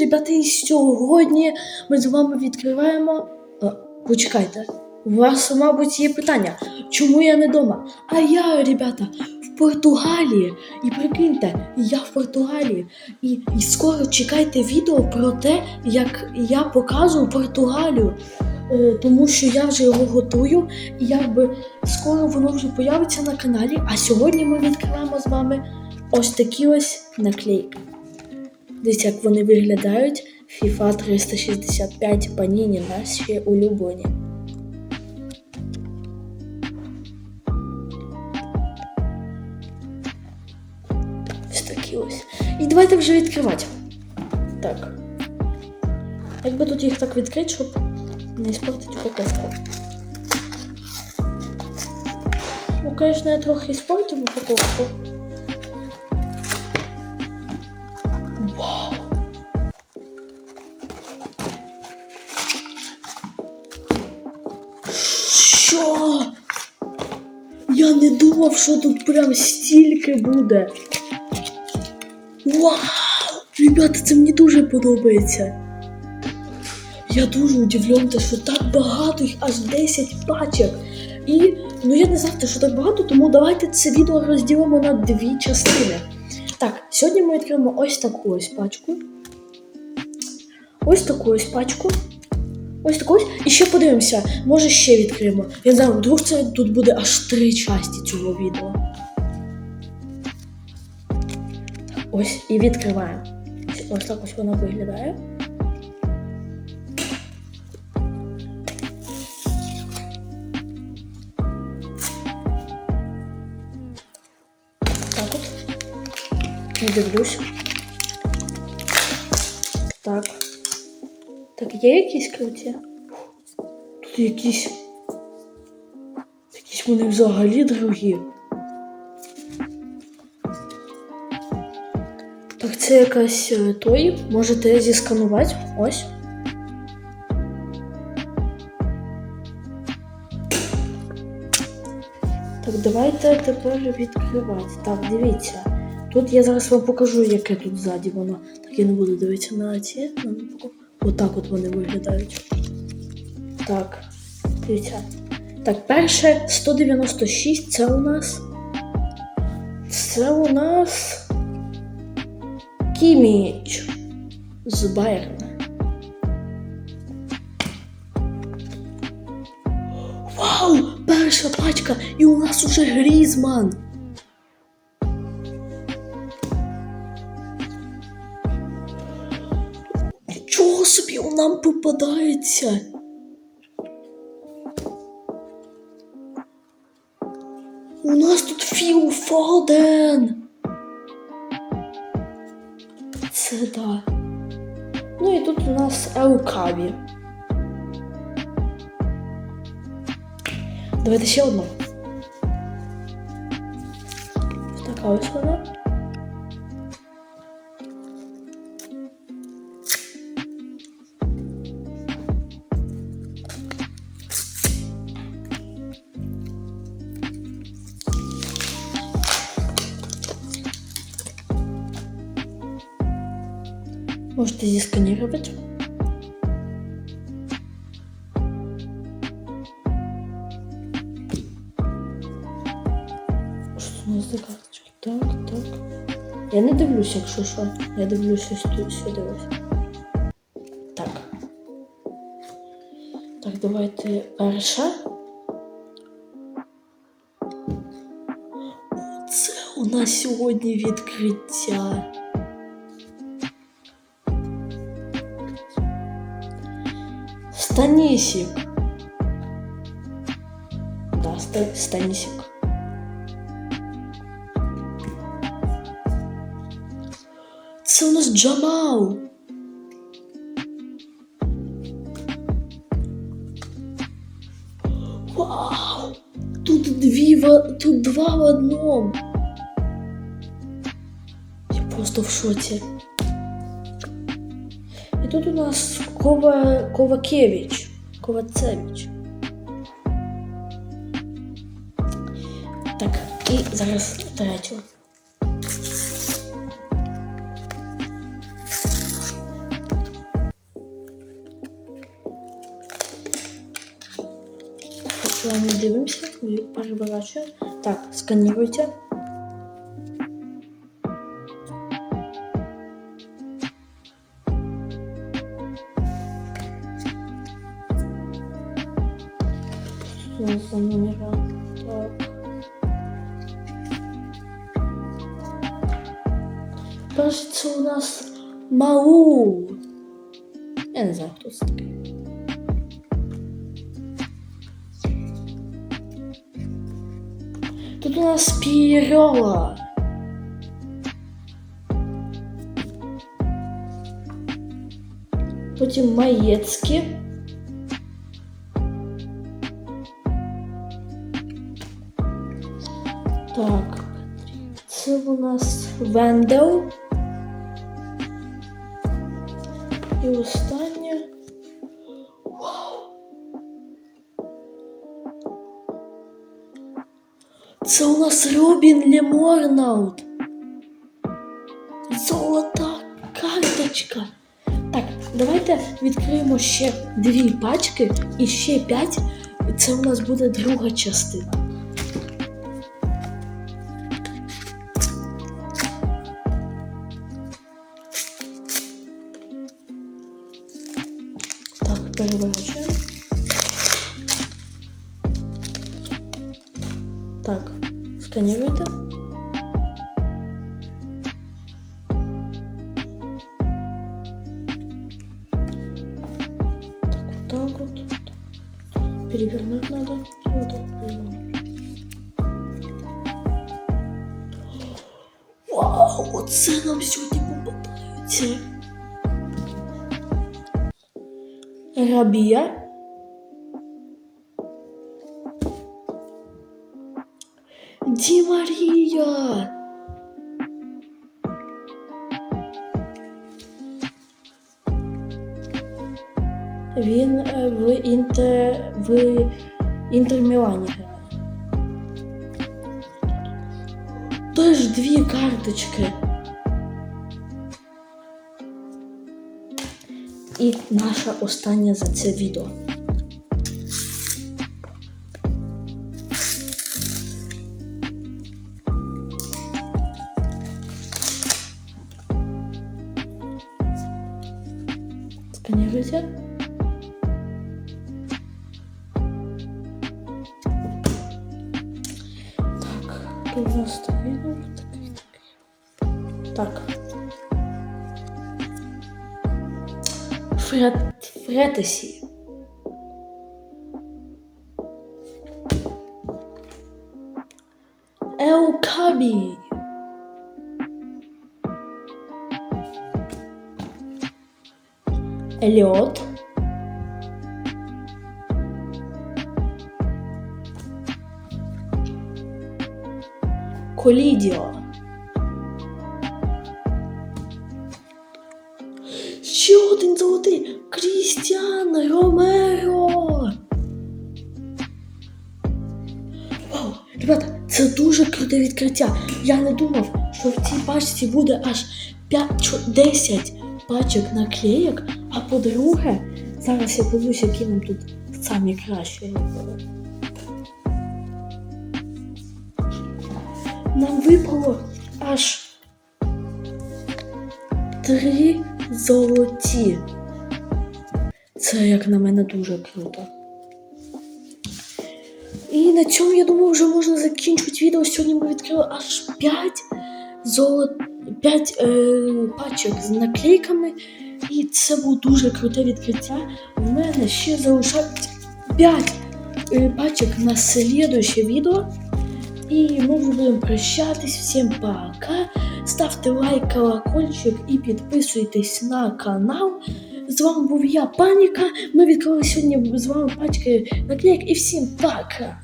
ребята, і сьогодні ми з вами відкриваємо. А, почекайте, у вас, мабуть, є питання, чому я не вдома? А я, ребята, в Португалії. І прикиньте, я в Португалії. І, і скоро чекайте відео про те, як я показую Португалію. Е, тому що я вже його готую, і якби скоро воно вже появиться на каналі. А сьогодні ми відкриваємо з вами ось такі ось наклейки. Дивіться, як вони виглядають. FIFA 365 Panini наші улюблені. Ось такі ось. І давайте вже відкривати. Так. Як би тут їх так відкрити, щоб не испортити упаковку. Ну, конечно, я трохи испортив упаковку. Що? Я не думав, що тут прям стільки буде. Вау! Ребята, це мені дуже подобається. Я дуже удивлен, що так багато, їх аж 10 пачок. І ну я не знав, що так багато, тому давайте це відео розділимо на дві частини. Так, сьогодні ми відкриємо ось таку ось пачку. Ось таку ось пачку. Ось ось. І ще подивимося, може ще відкриємо. Я не знаю, вдруг це тут буде аж три часті цього відео. Ось і відкриваємо. Ось так ось воно виглядає. Так от. Не дивлюсь. Так. Так, є якісь круті? Тут якісь. Якісь вони взагалі другі. Так, це якась е, той. Можете зісканувати. Ось. Так, давайте тепер відкривати. Так, дивіться. Тут я зараз вам покажу, яке тут ззаді воно. Так я не буду дивитися на ці. Отак от вони виглядають. Так, дивіться. Так, перше 196 це у нас. Це у нас. Кіміч з Байерна. Вау! Перша пачка! І у нас уже Грізман! Собі у нам попадається! У нас тут Філ! Це да. Ну і тут у нас Елкаві. Давайте ще одну. Така ось вона. Можете зісканірувати. Що це у нас за карточки? Так, так. Я не дивлюсь, якщо що. Я дивлюся сюди, сюди ось. Так. Так, давайте перша. Це у нас сьогодні відкриття. Станісік. Да, ста, Станісік. Це у нас Джамал. Вау! Тут дві в... тут два в одному. Я просто в шоці. Тут у нас Кова... Ковакевич. Ковацевич. Так, і зараз третю. Ми дивимося, переворачуємо. Так, сканіруйте. Що за номера? Так. Перше, це у нас Мау. Я не знаю, хто. Тут у нас Пірола. Потім Маєцькі. Вендел. І останнє. Це у нас Робін Леморнаут. Золота карточка. Так, давайте відкриємо ще дві пачки і ще п'ять. Це у нас буде друга частина. Сканируйте. Так, вот так вот. Перевернуть надо. И вот так перевернуть. Вау, оце нам сьогодні попадається. Рабія. Ді Марія! Він е, в Інтер в Інтер Мілані грає. Теж дві карточки. І наша остання за це відео. Сканируйте. Так, тут у нас такий номер, такий, такий. Так. Фред, Фретесі. Елкабі. Еліот. Колідіо. Ще один золотий Крістіан Ромеро. Вау, ребята, це дуже круте відкриття. Я не думав, що в цій пачці буде аж 5, 10 пачок наклеєк, а по-друге, зараз я подивлюсь, які нам тут самі кращі. Нам випало аж три золоті. Це, як на мене, дуже круто. І на цьому, я думаю, вже можна закінчувати відео. Сьогодні ми відкрили аж 5 золот... 5 е, пачок з наклейками. І це було дуже круте відкриття. В мене ще залишається 5 е, пачок на слідуще відео. І ми вже будемо прощатись. Всім пока. Ставте лайк, колокольчик і підписуйтесь на канал. З вами був я, Паніка. Ми відкрили сьогодні з вами пачки наклеїк і всім пока!